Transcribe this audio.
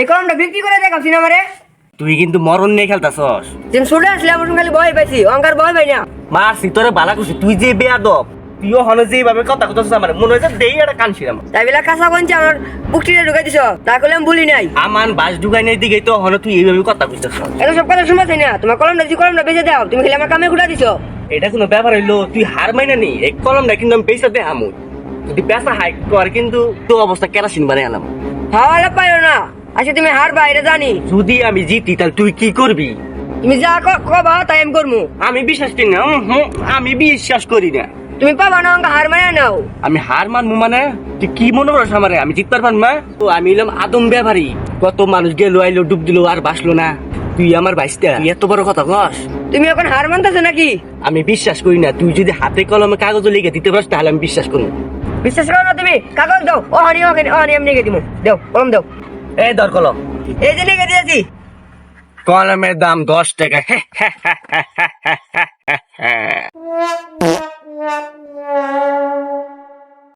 এই কলমটা বিক্রি করে দেখাবছি না আমারে তুই কিন্তু মরণ নিয়ে খেলতাছস। তুমি ছোট আসলে আমার খালি ভয় পাইছি অঙ্কার ভয় পাই না। মারছি তোরে বালা করছি তুই যে বেয়াদব। তুইও হন যেভাবে কথা কথা আমার মনে হয়েছে দেই একটা কানছিলাম তাই বেলা কাঁচা কঞ্চে আমার বুকটিতে ঢুকাই দিছ তা করলে আমি বলি নাই। আমান বাস ঢুকাই নাই দিকে তো হন তুই এইভাবে কথা কইতেছ এত সব কথা শুনবাছি না? তোমার কলমটা যদি কলমটা বেঁচে দাও তুমি খালি আমার কামে ঘুরা দিছ। এটা কোনো ব্যাপার হইল তুই হার মাইনা নি এই কলমটা কিন্তু আমি পেশা দে আমু যদি পেশা হাই কর কিন্তু তো অবস্থা কেরাসিন বানাই আলাম। হাওয়ালা পাইও না। আচ্ছা তুমি হারবা এটা জানি। যদি আমি জিতি তাহলে তুই কি করবি? তুমি যা কবা তাই আমি করব আমি বিশ্বাস করি না আমি বিশ্বাস করি না। তুমি পাবা না অঙ্ক হার মানে নাও। আমি হার মানবো মানে? তুই কি মনে করছ আমারে? আমি জিততে পারবান মা তো আমি এলাম আদম ব্যাপারী। কত মানুষ গেল আইলো ডুব দিলো আর বাসলো না। তুই আমার বাইসটা এত বড় কথা কস। তুমি এখন হার মানতেছো নাকি? আমি বিশ্বাস করি না। তুই যদি হাতে কলমে কাগজ লিখে দিতে পারস তাহলে আমি বিশ্বাস করব বিশ্বাস করো না তুমি। কাগজ দাও। ও হানি ও হানি আমি লিখে দিব দাও কলম দাও। এই দর কলম। এই যে লিখে দিয়েছি কলমের দাম দশ টাকা।